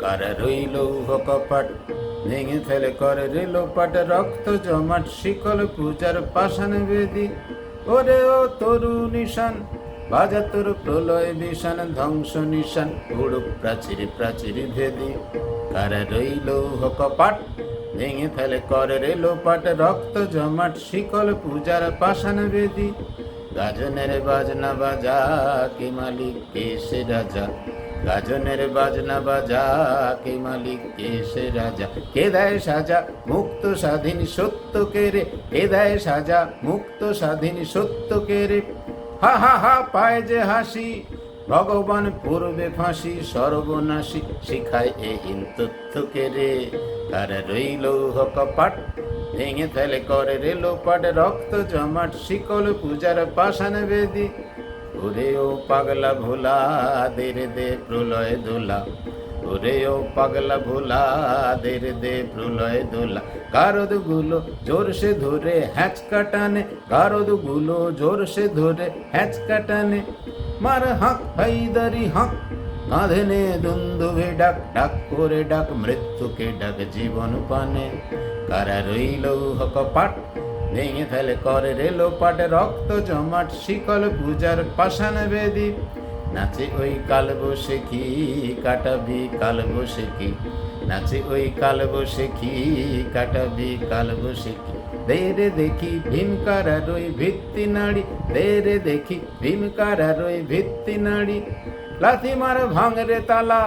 কারা রইল কপাট ভেঙে ফেলে করে রেল পাট, রক্ত জমাট, শিকল পূজার পাষাণ বেদি। ওরে ও তরু নিশান, বাজা তোর প্রলয় বিষান, ধ্বংস নিশান উড়ুক প্রাচীর প্রাচীর ভেদি। কারা রইল কপাট ভেঙে ফেলে করে রেল পাট, রক্ত জমাট, শিকল পূজার পাষাণ বেদি। গাজনের বাজনা বাজা, কে মালিক, কে রাজা? গাজনের বাজনা বাজা, কে মালিক, কে সে রাজা? কে দেয় সাজা? মুক্ত স্বাধীন সত্য কে রে? কে দেয় সাজা? মুক্ত স্বাধীন সত্য কে রে? হা হা হা, পায় যে হাসি, ভগবান পূর্বে ফাঁসি, সর্বনাশী, শিখায় এ হিন তথ্যকে রে? কার রইল কপাট, ভেঙে ফেলে করে রেল পাট রক্ত জমাট, শিকল পূজার পাষাণ বেদি। ওরে ও পাগলা ভোলা দে রে দে প্রলয় দোলা। ওরে ও পাগলা ভোলা দে রে দে প্রলয় দোলা। গারদগুলো জোর সে ধরে হ্যাচ কাটানে গারদগুলো জোর সে ধরে হ্যাচ কাটানে। মার হাঁক, হাইদারি হাঁক কাঁধে নে দুন্দুভে ডাক ডাক করে ডাক, মৃত্যুকে ডাক জীবন পানে। কারা রইল হকপাট ভেঙে ফেলে করে রেলো পাট রক্ত জমাট, শিকল পূজার পাষাণ বেদি। নাচে ওই কাল বসে কি কাটাবি, কাল বসে কি? নাচে ওই কাল বসে কি কাটাবি, কাল বসে কি? দেরে দেখি ভীমকারার ওই ভিত্তি নাড়ি দেরে দেখি ভীমকারার ওই ভিত্তি নাড়ি। লাথি মার ভাঙরে তালা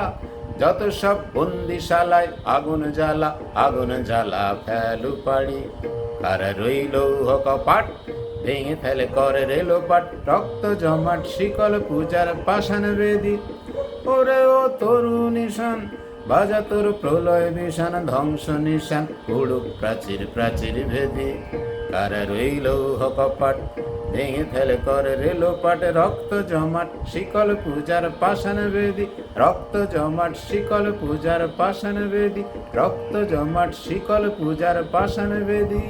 যত সব বন্দিশালায় আগুন জ্বালা আগুন জ্বালা ফেলু পাড়ি। আর রইল কপাট ভেঙে ফেলে করে রেলো পাট। রক্ত জমাট, শিকল পূজার পাষাণ বেদি। ওরে ও তরু নিশান বাজা তোর প্রলয় বিষান, ধ্বংস নিশান, উড়ুক প্রাচীর প্রাচীর ভেদি। আর রইল কপাট ভেঙে ফেলে করে রেলো পাট রক্ত জমাট শিকল পূজার পাষাণ বেদি। রক্ত জমাট শিকল পূজার পাষাণ বেদি। রক্ত জমাট শিকল পূজার পাষাণ বেদি।